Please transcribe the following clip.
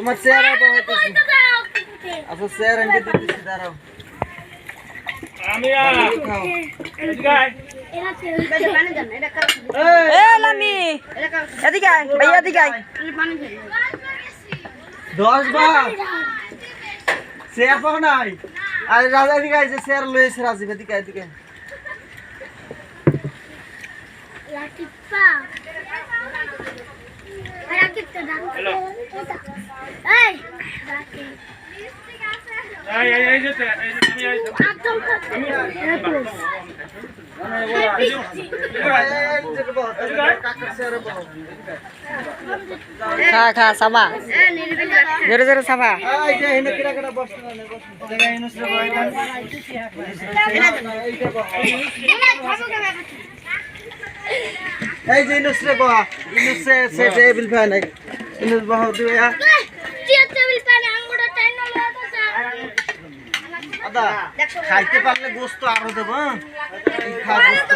তোমার চেহারা বহাইতেছি আচ্ছা চেহারা এনে দিতেছি দাঁড়াও। দশ বার চেয়ার পাও নাই। আরে রাজা এদিকে আইছে চেয়ার লয়েছে রাজীব এদিকে এদিকে আয়। এই, খা খা সাবা জোরে জোরে সাবা এই যে। ইনুসরে বহো, এখানে। এইটা বহো। এই যে ইনুসরে সে টেবিল ফ্যান নাই ইনুস বহো দিবে আদা খাইতে পারলে গোস্ত আরও দেবো হ্যাঁ? গোস্ত।